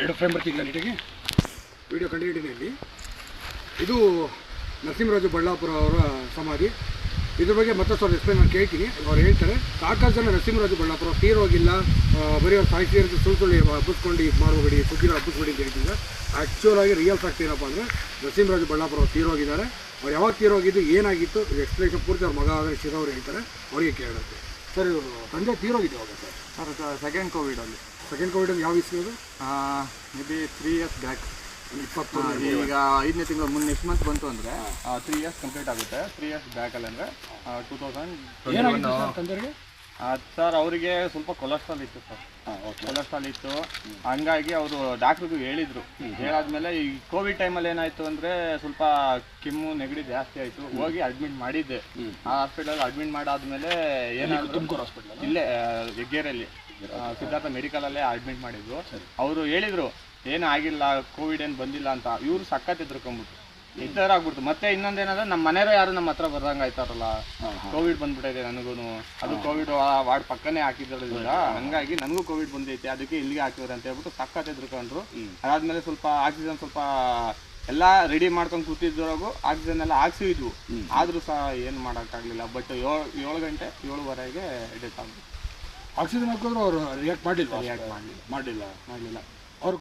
ಎರಡು ಫ್ರೇಮ್ ಬರ್ತಿದ್ದಿಲ್ಲ ನೀಟಾಗಿ? ವಿಡಿಯೋ ಕಂಡುಹಿಡಿದೆ ಇಲ್ಲಿ. ಇದು ನರಸಿಂಹರಾಜು ಬಳ್ಳಾಪುರ ಅವರ ಸಮಾಧಿ. ಇದ್ರ ಬಗ್ಗೆ ಮತ್ತಷ್ಟು ಅವ್ರು ಎಕ್ಸ್ಪ್ಲೇನ್ ನಾನು ಕೇಳ್ತೀನಿ ಅವ್ರು ಹೇಳ್ತಾರೆ ಸಾಕಷ್ಟು ಜನ ನರಸಿಂಹರಾಜು ಬಳ್ಳಾಪುರ ತೀರೋಗಿಲ್ಲ ಹೋಗಿಲ್ಲ ಬರೀ ಅವ್ರು ಸಾಹಿತ್ಯ ಸುಳ್ಳು ಸುಳ್ಳು ಹಬ್ಬಿಸ್ಕೊಂಡು ಇದು ಮಾಡಬೇಡಿ ಸುದ್ದಿನ ಹಬ್ಬಿಸ್ಬೇಡಿ ಅಂತ ಹೇಳ್ತಿದ್ದಾರೆ. ಆ್ಯಕ್ಚುಲ್ ಆಗಿ ರಿಯಲ್ ಫ್ಯಾಕ್ಟ್ ಏನಪ್ಪ ಅಂದರೆ, ನರಸಿಂಹರಾಜು ಬಳ್ಳಾಪುರ ಅವ್ರು ತೀರೋಗಿದ್ದಾರೆ ಅವ್ರು ಯಾವಾಗ ತೀರೋಗಿದ್ದು ಏನಾಗಿತ್ತು ಎಕ್ಸ್ಪ್ಲೇಷನ್ ಪೂರ್ತಿ ಅವ್ರ ಮಗ ಆದರೆ ಶಿರವ್ರು ಹೇಳ್ತಾರೆ. ಅವರಿಗೆ ಕೇಳುತ್ತೆ ಸರ್, ಇವರು ತಂದೆ ತೀರೋಗಿದ್ದು ಅವಾಗ ಸರ್? ಸರ್ ಸೆಕೆಂಡ್ ಕೋವಿಡಲ್ಲಿ ಸೆಕೆಂಡ್ ಕೋವಿಡ್ ಯಾವ ಇಸ್ ಅದು? Maybe three years back ಇಪ್ಪತ್ತು ಈಗ ಐದನೇ ತಿಂಗಳು ಮುಂದೆ ನೆಕ್ಸ್ಟ್ ಮಂತ್ ಬಂತು ಅಂದರೆ ತ್ರೀ ಇಯರ್ಸ್ ಕಂಪ್ಲೀಟ್ ಆಗುತ್ತೆ. ತ್ರೀ ಇಯರ್ಸ್ ಬ್ಯಾಕಲ್ಲಿ ಅಂದರೆ ಟೂ ತೌಸಂಡ್ ಏನಾಗಿತ್ತು ಸರ್ ಅವರಿಗೆ ಸ್ವಲ್ಪ ಕೊಲೆಸ್ಟ್ರಾಲ್ ಇತ್ತು ಸರ್. ಕೊಲೆಸ್ಟ್ರಾಲ್ ಇತ್ತು. ಹಂಗಾಗಿ ಅವರು ಡಾಕ್ಟ್ರಿಗೂ ಹೇಳಿದ್ರು. ಹೇಳಾದ್ಮೇಲೆ ಈ ಕೋವಿಡ್ ಟೈಮಲ್ಲಿ ಏನಾಯ್ತು ಅಂದ್ರೆ ಸ್ವಲ್ಪ ಕೆಮ್ಮು ನೆಗಡಿ ಜಾಸ್ತಿ ಆಯ್ತು. ಹೋಗಿ ಅಡ್ಮಿಟ್ ಮಾಡಿದ್ದೆ. ಆ ಹಾಸ್ಪಿಟಲ್ ಅಡ್ಮಿಟ್ ಮಾಡಾದ್ಮೇಲೆ ಏನಾದ್ರು ತುಮಕೂರು ಹಾಸ್ಪಿಟಲ್ ಇಲ್ಲೇ ಹೆಗ್ಗೇರಲ್ಲಿ ಸಿದ್ಧಾರ್ಥ ಮೆಡಿಕಲ್ ಅಲ್ಲೇ ಅಡ್ಮಿಟ್ ಮಾಡಿದ್ರು ಅವರು ಹೇಳಿದ್ರು ಏನು ಆಗಿಲ್ಲ ಕೋವಿಡ್ ಏನು ಬಂದಿಲ್ಲ ಅಂತ. ಇವ್ರು ಸಖತ್ ಎದ್ದಾರ ಆಗ್ಬಿಡ್ತು ಮತ್ತೆ ಇನ್ನೊಂದೇನಂದ್ರೆ ನಮ್ಮ ಮನೆಯವ್ರು ಯಾರು ನಮ್ಮ ಹತ್ರ ಬರ್ದಂಗೆ ಆಯ್ತಾರಲ್ಲ ಕೋವಿಡ್ ಬಂದ್ಬಿಟ್ಟೈತೆ ನನಗೂ ಅದು ಕೋವಿಡ್ ವಾರ್ಡ್ ಪಕ್ಕನೇ ಹಾಕಿದ್ರಲ್ಲ ಹಂಗಾಗಿ ನನಗೂ ಕೋವಿಡ್ ಬಂದೈತೆ ಅದಕ್ಕೆ ಇಲ್ಲಿಗೆ ಹಾಕಿದ್ರೆ ಅಂತ ಹೇಳ್ಬಿಟ್ಟು ಸಕ್ಕತ್ತೆ ಎದ್ರುಕೊಂಡ್ರು. ಅದಾದ್ಮೇಲೆ ಸ್ವಲ್ಪ ಆಕ್ಸಿಜನ್ ಸ್ವಲ್ಪ ಎಲ್ಲ ರೆಡಿ ಮಾಡ್ಕೊಂಡು ಕೂತಿದ್ದವ್ರಾಗು ಆಕ್ಸಿಜನ್ ಎಲ್ಲ ಹಾಕ್ಸಿದ್ವು ಆದ್ರೂ ಸಹ ಏನು ಮಾಡೋಕ್ಕಾಗಲಿಲ್ಲ. ಬಟ್ ಏಳು ಏಳು ಗಂಟೆ ಏಳುವರೆಗೆ ಡೆತ್ ಆಗ್ಬಿಟ್ಟು ಆಕ್ಸಿಜನ್ ಹಾಕಿದ್ರು ಅವರು ರಿಯಾಕ್ಟ್ ಮಾಡಿಲ್ಲ ರಿಯಾಕ್ಟ್ ಮಾಡಲಿಲ್ಲ ಮಾಡಿಲ್ಲ. ಮಾಡಲಿಲ್ಲ